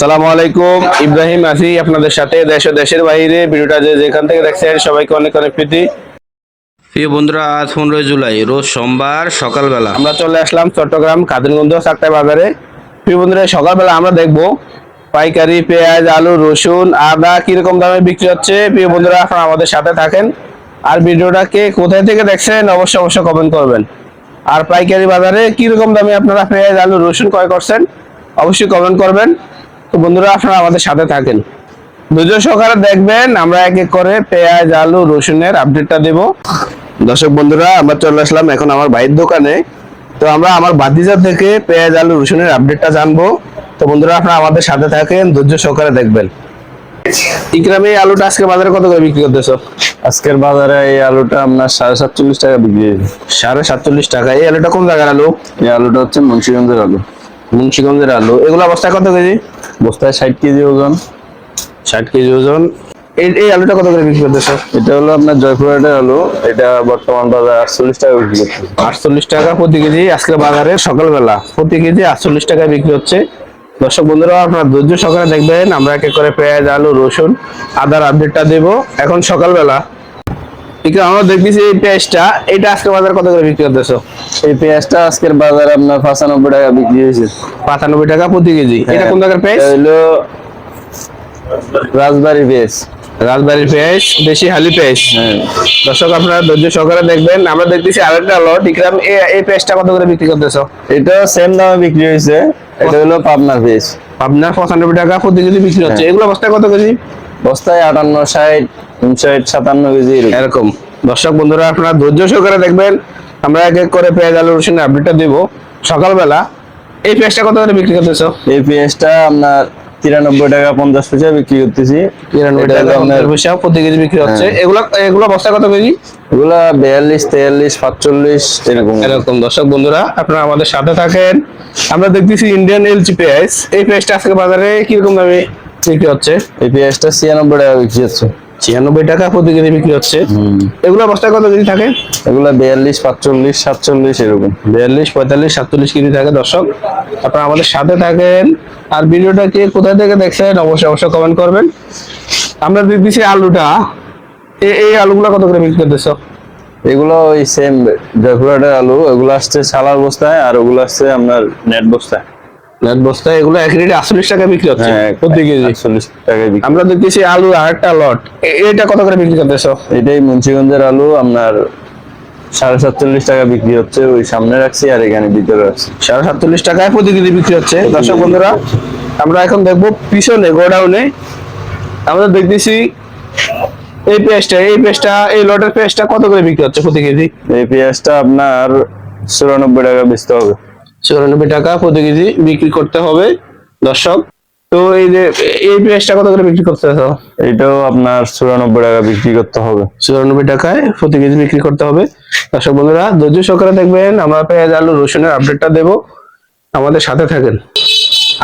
সালামু আলাইকুম। ইব্রাহিম আসি আপনাদের সাথে দেশ ও দেশের বাইরে। ভিডিওটা যে যেখান থেকে দেখছেন সবাইকে অনেক অনেক প্রীতি। প্রিয় বন্ধুরা আজ পনেরোই জুলাই রোজ সোমবার সকালবেলা। আমরা চলে আসলাম চট্টগ্রাম কাদিরগঞ্জ চারটায় বাজারে। প্রিয় বন্ধুরা সকালবেলা আমরা দেখব পাইকারি পেঁয়াজ আলু রসুন আদা কীরকম দামে বিক্রি হচ্ছে। প্রিয় বন্ধুরা আপনারা আমাদের সাথে থাকেন। আর ভিডিওটাকে কোথায় থেকে দেখছেন অবশ্যই অবশ্যই কমেন্ট করবেন। আর পাইকারি বাজারে কীরকম দামে আপনারা পেঁয়াজ আলু রসুন ক্রয় করছেন অবশ্যই কমেন্ট করবেন। তো বন্ধুরা আপনারা আমাদের সাথে থাকেন। ধৈর্য সহকারে দেখবেন আমরা এক এক করে পেঁয়াজ আলু রসুনের আপডেটটা দেব। দর্শক বন্ধুরা আমরা চলে আসলাম এখন আমার ভাইয়ের দোকানে। তো আমরা আমার বাতিজা থেকে পেঁয়াজ আলু রসুনের আপডেটটা জানব। তো বন্ধুরা আপনারা আমাদের সাথে থাকেন ধৈর্য সহকারে দেখবেন। ইকরামে এই আলুটা আজকে বাজারে কত করে বিক্রি করতেছো? আজকের বাজারে এই আলুটা আপনার সাড়ে সাতচল্লিশ টাকা বিক্রি সাড়ে সাতচল্লিশ টাকা। এই আলুটা কোন জায়গার আলু? এই আলুটা হচ্ছে মুন্সিগঞ্জের আলু। মুন্সিগঞ্জের আলু। এগুলো অবস্থা কত কেজি? বস্তায় ষাট কেজি ওজন। ষাট কেজি ওজন। এই এই আলুটা কত করে বিক্রি করতে স্যার এটা হলো আপনার জয়পুরহাটের আলু। এটা বর্তমান বাজার আটচল্লিশ টাকা বিক্রি করছে আটচল্লিশ টাকা প্রতি কেজি। আজকে বাজারে সকালবেলা প্রতি কেজি আটচল্লিশ টাকায় বিক্রি হচ্ছে। দর্শক বন্ধুরা আপনারা ধৈর্য সকালে দেখবেন। আমরা এক এক করে পেঁয়াজ আলু রসুন আদার আপডেটটা দেব। এখন সকালবেলা আছে আমরা দেখতেছি এই পেঁয়াজটা এটা আজকে বাজারে কত করে বিক্রি করতেছো? এই পেঁয়াজটা আজকের বাজারে আপনার পঁচানব্বই টাকা বিক্রি হয়েছে। পঁচানব্বই টাকা প্রতি কেজি। এটা কোন জায়গার পেঁয়াজ? হলো রাজবাড়ি পেঁয়াজ। রাজবাড়ির পেঁয়াজ দেশি হালি পেঁয়াজ। হ্যাঁ। দর্শক আপনারা ধৈর্য সহকারে দেখবেন আমরা দেখতেছি আরেকটা লট। ইকরাম এই পেঁয়াজটা কত করে বিক্রি করতেছো? এটা সেম দামে বিক্রি হয়েছে। এটা হলো পাবনার পেঁয়াজ। আপনার পঁচানব্বই টাকা প্রতি কেজি বিক্রি হচ্ছে। হ্যাঁ। এগুলো অবস্থা কত কেজি? বস্তায় আটান্ন ষাট উনষাট সাতান্ন কেজি এরকম। দর্শক বন্ধুরা আপনারা ধৈর্য সহকারে দেখবেন আমরা এক এক করে পেঁয়াজ আলু রসুনের আপডেটটা দিব। সকালবেলা এই পেঁয়াজটা কত করে বিক্রি করতেছ? এই পেঁয়াজটা আপনার তিরানব্বই টাকা পঞ্চাশ পয়সা বিক্রি করতেছি। তিরানব্বই টাকা আপনার পয়সা প্রতি কেজি বিক্রি হচ্ছে। হ্যাঁ। এগুলো এগুলো বস্তা কত কেজি? এগুলা বিয়াল্লিশ তেয়াল্লিশ পাঁচচল্লিশ এরকম। এরকম। দর্শক বন্ধুরা আপনারা আমাদের সাথে থাকেন। আমরা দেখতেছি ইন্ডিয়ান এলচি পেঁয়াজ এই পেঁয়াজটা আজকে বাজারে কীরকম দামে বিক্রি হচ্ছে। এই পেঁয়াজটা ছিয়ানব্বই টাকা বিক্রি হচ্ছে। ছিয়ানব্বই টাকা প্রতি কেজি বিক্রি হচ্ছে। এগুলো বস্তা কত কেজি থাকে? এগুলা বিয়াল্লিশ পাঁচচল্লিশ সাতচল্লিশ এরকম। বিয়াল্লিশ পঁয়তাল্লিশ সাতচল্লিশ কেজি থাকে দর্শক। আপনারা আমাদের সাথে থাকেন। আর ভিডিওটা কে কোথায় থেকে দেখছেন অবশ্যই অবশ্যই কমেন্ট করবেন। আমরা দিচ্ছি আলুটা। এই আলুগুলো কত করে বিক্রি করতেছ? এগুলো ওই সেম জয়পুরহাটের আলু। এগুলো আসছে সালার বস্তায় আর ওগুলো আসছে আপনার নেট বস্তায়। নেট বস্তা এগুলো এক রেটে আটচল্লিশ টাকা বিক্রি হচ্ছে। হ্যাঁ প্রতি কেজি। একচল্লিশ টাকায় বিক্রি। আমরা দেখতেছি আলু আর একটা লট এটা কত করে বিক্রি করতেছ? এটাই মুন্সিগঞ্জের আলু আপনার সাড়ে সাতচল্লিশ টাকা বিক্রি হচ্ছে ওই সামনে রাখছি আর এখানে ভিতরে রাখছি। সাড়ে সাতচল্লিশ টাকায় প্রতি কেজি বিক্রি হচ্ছে। দর্শক বন্ধুরা আমরা এখন দেখব পিছনে গোডাউনে। আমরা দেখতেছি এই পেঁয়াজটা এই পেঁয়াজটা এই লটের পেঁয়াজটা কত করে বিক্রি হচ্ছে প্রতি কেজি? এই পেঁয়াজটা আপনার চুরানব্বই টাকা বেচতে হবে। চুরানব্বই টাকা প্রতি কেজি বিক্রি করতে হবে দর্শক। তো এই যে এই পেঁয়াজটা কত করে বিক্রি করতে হবে এটাও আপনার চুরানব্বই টাকা বিক্রি করতে হবে। চুরানব্বই টাকায় প্রতি কেজি বিক্রি করতে হবে। দর্শক বন্ধুরা ধৈর্য সহকারে দেখবেন আমরা পেঁয়াজ আলু রসুনের আপডেটটা দেবো। আমাদের সাথে থাকেন।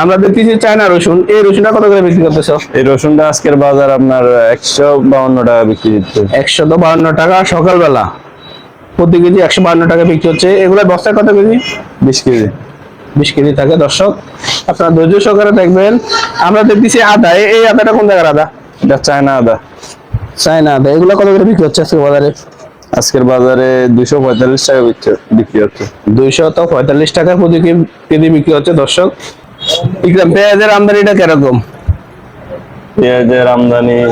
আমরা দেখতেছি চায়না রসুন। এই রসুনটা কত করে বিক্রি করতেছ এই রসুনটা আজকের বাজার আপনার একশো বাউন্ন টাকা বিক্রি দিচ্ছে একশো তো বাহান্ন টাকা সকালবেলা। প্রতি কেজি একশো বাহান্ন টাকা বিক্রি হচ্ছে। এগুলো বস্তায় কত কেজি? বিশ কেজি। বিশ কেজি থাকে দর্শক। আপনারা ধৈর্য সহকারে দেখবেন আমরা দেখতেছি আদা। এই- আদাটা কোন জায়গার আদা? এটা চায়না আদা। চায়না আদা। এগুলো কত করে বিক্রি হচ্ছে আজকে বাজারে? আজকের বাজারে দুইশো পঁয়তাল্লিশ টাকা বিক্রি- বিক্রি হচ্ছে। দুইশো তো পঁয়তাল্লিশ টাকা প্রতি কেজি বিক্রি হচ্ছে দর্শক। ইকরাম পেঁয়াজের আমদানিটা কীরকম? পেঁয়াজের আমদানি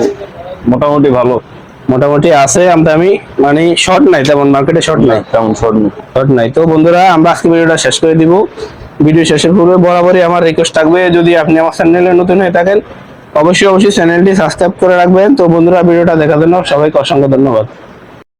মোটামুটি ভালো। মোটামুটি আছে আমরা আমি মানে শর্ট নাই তেমন মার্কেটে শর্ট নাই। তেমন শর্ট নাই। শর্ট নাই। তো বন্ধুরা আমরা আজকে ভিডিওটা শেষ করে দিব। ভিডিও শেষের পূর্বে বরাবরই আমার রিকোয়েস্ট থাকবে যদি আপনি আমার চ্যানেলে নতুন হয়ে থাকেন অবশ্যই অবশ্যই চ্যানেলটি সাবস্ক্রাইব করে রাখবেন। তো বন্ধুরা ভিডিওটা দেখার জন্য সবাইকে অসংখ্য ধন্যবাদ।